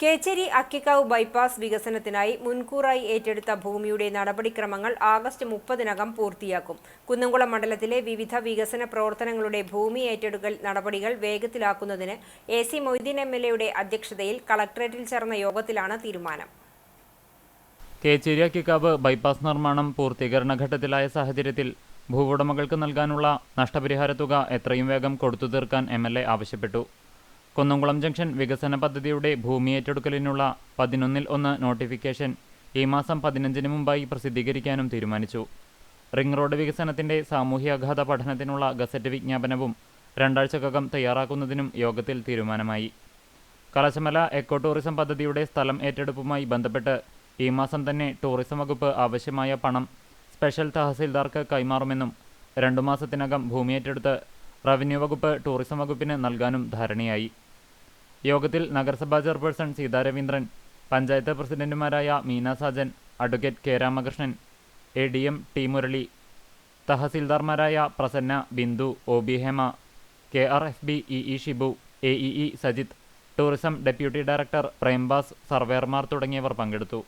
Kecheri Akkikkavu bypass വികസനത്തിനായി മുൻകൂറായി ഏറ്റെടുത്ത ഭൂമിയുടെ നടപടിക്രമങ്ങൾ ആഗസ്റ്റ് മുപ്പതിനകം പൂർത്തിയാക്കും. കുന്നംകുളം മണ്ഡലത്തിലെ വിവിധ വികസന പ്രവർത്തനങ്ങളുടെ ഭൂമി ഏറ്റെടുക്കൽ നടപടികൾ വേഗത്തിലാക്കുന്നതിന് A C Moideen M L എയുടെ അധ്യക്ഷതയിൽ കളക്ടറേറ്റിൽ ചേർന്ന യോഗത്തിലാണ് തീരുമാനം. കേച്ചേരി അക്കിക്കാവ് ബൈപ്പാസ് നിർമ്മാണം പൂർത്തീകരണ ഘട്ടത്തിലായ സാഹചര്യത്തിൽ ഭൂവുടമകൾക്ക് നൽകാനുള്ള നഷ്ടപരിഹാര തുക എത്രയും വേഗം കൊടുത്തു തീർക്കാൻ എം ആവശ്യപ്പെട്ടു. കുന്നംകുളം ജംഗ്ഷൻ വികസന പദ്ധതിയുടെ ഭൂമി ഏറ്റെടുക്കലിനുള്ള പതിനൊന്നിൽ ഒന്ന് നോട്ടിഫിക്കേഷൻ ഈ മാസം പതിനഞ്ചിന് മുമ്പായി പ്രസിദ്ധീകരിക്കാനും തീരുമാനിച്ചു. റിംഗ് റോഡ് വികസനത്തിന്റെ സാമൂഹ്യാഘാത പഠനത്തിനുള്ള ഗസറ്റ് വിജ്ഞാപനവും രണ്ടാഴ്ചക്കകം തയ്യാറാക്കുന്നതിനും യോഗത്തിൽ തീരുമാനമായി. കലശമല എക്കോ ടൂറിസം പദ്ധതിയുടെ സ്ഥലം ഏറ്റെടുപ്പുമായി ബന്ധപ്പെട്ട് ഈ മാസം തന്നെ ടൂറിസം വകുപ്പ് ആവശ്യമായ പണം സ്പെഷ്യൽ തഹസീൽദാർക്ക് കൈമാറുമെന്നും രണ്ടു മാസത്തിനകം ഭൂമി ഏറ്റെടുത്ത് റവന്യൂ വകുപ്പ് ടൂറിസം വകുപ്പിന് നൽകാനും ധാരണയായി. യോഗത്തിൽ നഗരസഭാ ചെയർപേഴ്സൺ സീതാ രവീന്ദ്രൻ പഞ്ചായത്ത് പ്രസിഡന്റുമാരായ Meena Sajan advocate K Ramakrishnan A D M T Murali തഹസിൽദാർമാരായ Prasanna Bindu O B Hema K R F B E E Shibu A E E Sajith tourism deputy director Prembas സർവേയർമാർ തുടങ്ങിയവർ പങ്കെടുത്തു.